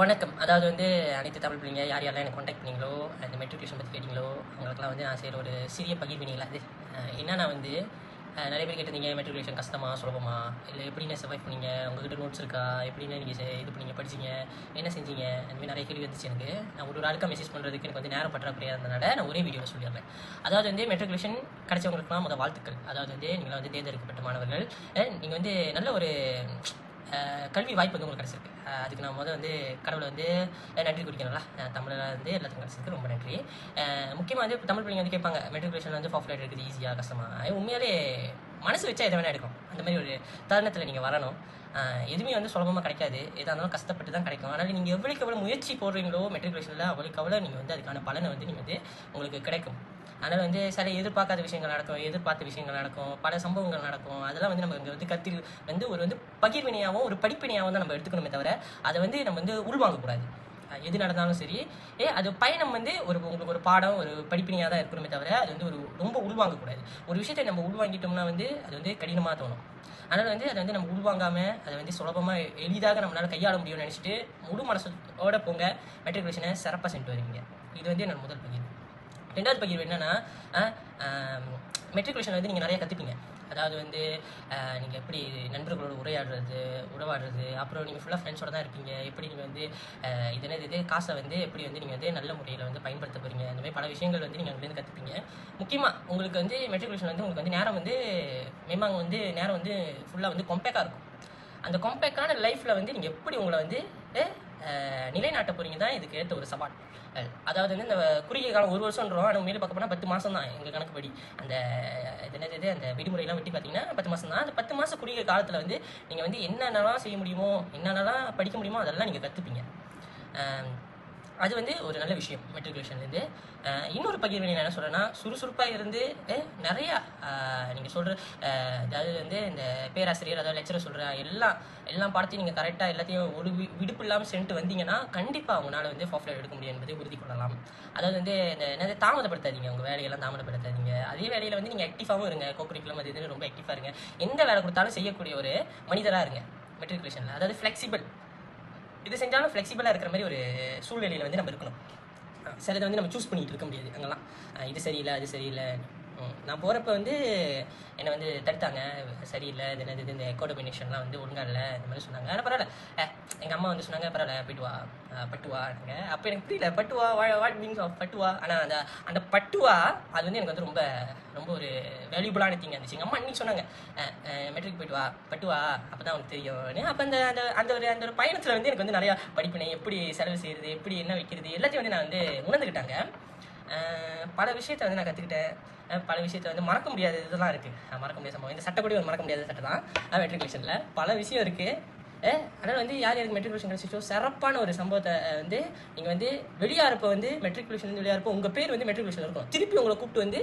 வணக்கம். அதாவது வந்து அனைத்து தமிழ் பிள்ளைங்க யார் யாரெல்லாம் எனக்கு காண்டாக்ட் பண்ணீங்களோ அந்த மெட்ரிகுலேஷன் பற்றி கேட்டீங்களோ அவங்களுக்குலாம் வந்து நான் செய்கிற ஒரு சிறிய பகிர்வினிங்களா அது என்னென்னா என்னன்னா வந்து நிறைய பேர் கேட்டிருந்தீங்க மெட்ரிகுலேஷன் கஷ்டமா சுலபமா? இல்லை எப்படின்னு சர்வைவ் பண்ணீங்க? உங்ககிட்ட நோட்ஸ் இருக்கா? எப்படின்னு நீங்கள் இது பண்ணீங்க படிச்சீங்க? என்ன செஞ்சீங்க? அந்தமாதிரி நிறைய கேள்வி வந்துச்சு எனக்கு. நான் ஒரு ஒரு ஆளுக்காக மெசேஜ் பண்ணுறதுக்கு எனக்கு வந்து நேரம் பற்றாக்குறையாக இருந்தனால நான் ஒரே வீடியோவில் சொல்லிடுறேன். அதாவது வந்து மெட்ரிகுலேஷன் கிடைச்சவங்களுக்குலாம் முதல் வாழ்த்துக்கள். அதாவது வந்து நீங்கள் வந்து தேர்ந்தெடுக்கப்பட்ட மாணவர்கள். நீங்கள் வந்து நல்ல ஒரு கல்வி வாய்ப்பு வந்து உங்களுக்கு கிடச்சிருக்கு. அதுக்கு நான் முதல் வந்து கடவுளை வந்து நன்றி குறிக்கணும்ல. தமிழில் வந்து எல்லாத்துக்கும் கிடச்சிருக்கு. ரொம்ப நன்றி. முக்கியமாக வந்து தமிழ் பிள்ளைங்க வந்து கேட்பாங்க மெட்ரிகுலேஷன் வந்து பாப்புலர் இருக்குது ஈஸியாக கஷ்டமாக உண்மையாலே மனசு வச்சா எதை வேணா எடுக்கும் அந்த மாதிரி ஒரு தருணத்தில் நீங்கள் வரணும். எதுவுமே வந்து சுலபமாக கிடைக்காது. எதாக இருந்தாலும் கஷ்டப்பட்டு தான் கிடைக்கும். அதனால் நீங்கள் எவ்வளோக்கு எவ்வளோ முயற்சி போடுறீங்களோ மெட்ரிகுலேஷனில் அவ்வளோக்கு அவ்வளோ நீங்கள் வந்து அதுக்கான பலனை வந்து நீங்கள் வந்து உங்களுக்கு கிடைக்கும். அதனால் வந்து சில எதிர்பார்க்காத விஷயங்கள் நடக்கும் எதிர்பார்த்த விஷயங்கள் நடக்கும் பல சம்பவங்கள் நடக்கும். அதெல்லாம் வந்து நம்ம இங்கே வந்து கருத்தில் வந்து ஒரு வந்து பகிர்வினையாகவும் ஒரு படிப்பினையாகவும் தான் நம்ம எடுத்துக்கணுமே தவிர அதை வந்து நம்ம வந்து உள்வாங்கக்கூடாது. எது நடந்தாலும் சரி ஏ அது பயணம் வந்து ஒரு உங்களுக்கு ஒரு பாடம் ஒரு படிப்பினையாக தான் இருக்கணுமே தவிர அது வந்து ஒரு ரொம்ப உள்வாங்கக்கூடாது. ஒரு விஷயத்தை நம்ம உள்வாங்கிட்டோம்னா வந்து அது வந்து கடினமாக தோணும். அதனால் வந்து அதை வந்து நம்ம உள்வாங்காமல் அதை வந்து சுலபமாக எளிதாக நம்மளால் கையாள முடியும்னு நினச்சிட்டு முழு மனசோட போங்க. மெட்ரிகுலேஷனை சிறப்பாக சென்று வருவீங்க. இது வந்து என்னோட முதல் பகிர்வு. ரெண்டாவது பகிர்வு என்னன்னா மெட்ரிகுலேஷன் வந்து நீங்கள் நிறைய கற்றுப்பீங்க அதாவது வந்து நீங்கள் எப்படி நண்பர்களோட உரையாடுறது உறவாடுறது அப்புறம் நீங்கள் ஃபுல்லாக ஃப்ரெண்ட்ஸோட தான் இருப்பீங்க. எப்படி நீங்கள் வந்து இது என்னது இது காசை வந்து எப்படி வந்து நீங்கள் வந்து நல்ல முறையில் வந்து பயன்படுத்த போகிறீங்க அந்த மாதிரி பல விஷயங்கள் வந்து நீங்கள் அங்கேருந்து கற்றுப்பீங்க முக்கியமாக உங்களுக்கு வந்து மெட்ரிகுலேஷன் வந்து உங்களுக்கு வந்து நேரம் வந்து மேமாங்க வந்து நேரம் வந்து ஃபுல்லாக வந்து கொம்பேக்காக இருக்கும். அந்த கொம்பேக்கான லைஃப்பில் வந்து நீங்கள் எப்படி உங்களை வந்து நிலைநாட்ட போறீங்க தான் இதுக்கு ஏற்ற ஒரு சவால். அதாவது வந்து இந்த குறுகிய காலம் ஒரு வருஷம்ன்றோம் ஆனால் மேலே பார்க்க போனால் பத்து மாதம் தான் எங்கள் கணக்குப்படி. அந்த இது என்னது இது, அந்த விடுமுறையெல்லாம் விட்டு பார்த்தீங்கன்னா பத்து மாதம் தான். அந்த பத்து மாதம் குறுகிய காலத்தில் வந்து நீங்கள் வந்து என்னென்னலாம் செய்ய முடியுமோ என்னென்னலாம் படிக்க முடியுமோ அதெல்லாம் நீங்கள் கற்றுப்பீங்க அது வந்து ஒரு நல்ல விஷயம் மெட்ரிகுலேஷன்லேருந்து இன்னொரு பகிர்வு நான் என்ன சொல்கிறேன்னா சுறுசுறுப்பாக இருந்து நிறையா நீங்கள் சொல்கிற அதாவது வந்து இந்த பேராசிரியர் அதாவது லெக்சரர் சொல்கிற எல்லாம் எல்லா பாடத்தையும் நீங்கள் கரெக்டாக எல்லாத்தையும் ஒரு விடுப்பு இல்லாமல் சென்ட்டு வந்தீங்கன்னா கண்டிப்பாக அவங்களால வந்து ஃபாஃப்லைட் எடுக்க முடியும் என்பதை உறுதி கொள்ளலாம். அதாவது வந்து இந்த என்னது தாமதப்படுத்தாதீங்க. உங்கள் வேலையெல்லாம் தாமதப்படுத்தாதீங்க. அதே வேலையில் வந்து நீங்கள் ஆக்டிவாகவும் இருங்க. கோகுரிக்குலம் அது இதுன்னு ரொம்ப ஆக்டிவாக இருங்க. எந்த வேலை கொடுத்தாலும் செய்யக்கூடிய ஒரு மனிதராக இருங்க. மெட்ரிகுலேஷனில் அதாவது ஃப்ளெக்சிபிள் இது செஞ்சாலும் ஃப்ளெக்சிபிளாக இருக்கிற மாதிரி ஒரு சூழ்நிலையில் வந்து நம்ம இருக்கணும். அஹ் சிலதை வந்து நம்ம சூஸ் பண்ணிகிட்டு இருக்க முடியாது அங்கெல்லாம். இது சரியில்லை அது சரியில்லை. நான் போகிறப்ப வந்து என்னை வந்து தடுத்தாங்க. சரியில்லை இது என்னது இது இந்த எக்கோடமினேஷன்லாம் வந்து ஒழுங்காக இல்லை இந்த மாதிரி சொன்னாங்க. ஆனால் பரவாயில்ல. எங்கள் அம்மா வந்து சொன்னாங்க பரவாயில்ல போய்ட்டு வா. அஹ் பட்டுவாங்க அப்போ எனக்கு புரியல பட்டுவா வாட் மீன்ஸ் ஆஃப் பட்டுவா ஆனால் அந்த அந்த பட்டுவா அது வந்து எனக்கு வந்து ரொம்ப ரொம்ப ஒரு வேல்யூபுளான திங்காக இருந்துச்சு எங்கள் அம்மா அன்னைக்கு சொன்னாங்க மெட்ரிக் போயிட்டு வா பட்டுவா அப்போ தான் உனக்கு தெரியும் அப்போ அந்த அந்த அந்த ஒரு அந்த ஒரு பயணத்தில் வந்து எனக்கு வந்து நிறையா படிப்பினை எப்படி செலவு செய்கிறது எப்படி என்ன வைக்கிறது எல்லாத்தையும் வந்து நான் வந்து உணர்ந்துக்கிட்டாங்க பல விஷயத்தை வந்து நான் கற்றுக்கிட்டேன் பல விஷயத்தை வந்து மறக்க முடியாத இதெல்லாம் இருக்குது மறக்க முடியாத சம்பவம். இந்த சட்டப்படி ஒரு மறக்க முடியாத சட்டம் தான். மெட்ரிகுலேஷனில் பல விஷயம் இருக்குது அதனால் வந்து யார் யாருக்கு மெட்ரிகுலேஷன் கிடச்சிச்சோ சிறப்பான ஒரு சம்பவத்தை வந்து நீங்கள் வந்து வெளியாரப்போ வந்து மெட்ரிகுலேஷன் வந்து வெளியாரப்போ உங்கள் பேர் வந்து மெட்ரிகுலேஷன் இருக்கும் திருப்பி உங்களை கூப்பிட்டு வந்து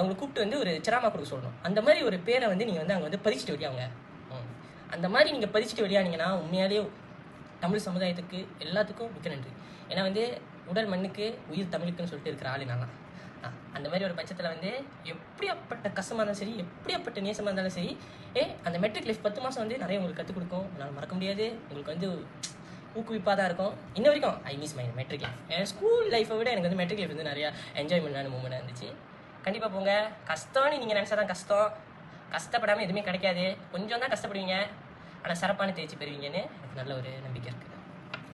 உங்களை கூப்பிட்டு வந்து ஒரு சிராமா கொடுக்க சொல்லணும். அந்த மாதிரி ஒரு பேரை வந்து நீங்கள் வந்து அங்கே வந்து பதிச்சுட்டு வெளியாங்க அந்த மாதிரி நீங்கள் பதிச்சுட்டு வெளியானீங்கன்னா உண்மையாலேயே தமிழ் சமுதாயத்துக்கு எல்லாத்துக்கும் மிக்க நன்றி. ஏன்னா வந்து உடல் மண்ணுக்கு உயிர் தமிழுக்குன்னு சொல்லிட்டு இருக்கிற ஆளு நான் அந்த மாதிரி ஒரு பட்சத்தில் வந்து எப்படியாப்பட்ட கஷ்டமாக இருந்தாலும் சரி எப்படியாப்பட்ட நேசமாக இருந்தாலும் சரி ஏ அந்த மெட்ரிக் லைஃப் பத்து மாதம் வந்து நிறைய உங்களுக்கு கற்றுக் கொடுக்கும். என்னால் மறக்க முடியாது. உங்களுக்கு வந்து ஊக்குவிப்பாக தான் இருக்கும். இன்ன வரைக்கும் I miss my matric life N school லைஃப்பை விட எனக்கு வந்து மெட்ரிக் லைஃப் வந்து நிறையா என்ஜாய்மெண்ட்டான மூமெண்ட் இருந்துச்சு. கண்டிப்பாக போங்க. கஷ்டம்னு நீங்கள் நினச்சா தான் கஷ்டம். கஷ்டப்படாமல் எதுவுமே கிடைக்காது. கொஞ்சம் தான் கஷ்டப்படுவீங்க. ஆனால் சிறப்பான தேர்ச்சி பெறுவீங்கன்னு எனக்கு நல்ல ஒரு நம்பிக்கை இருக்குது.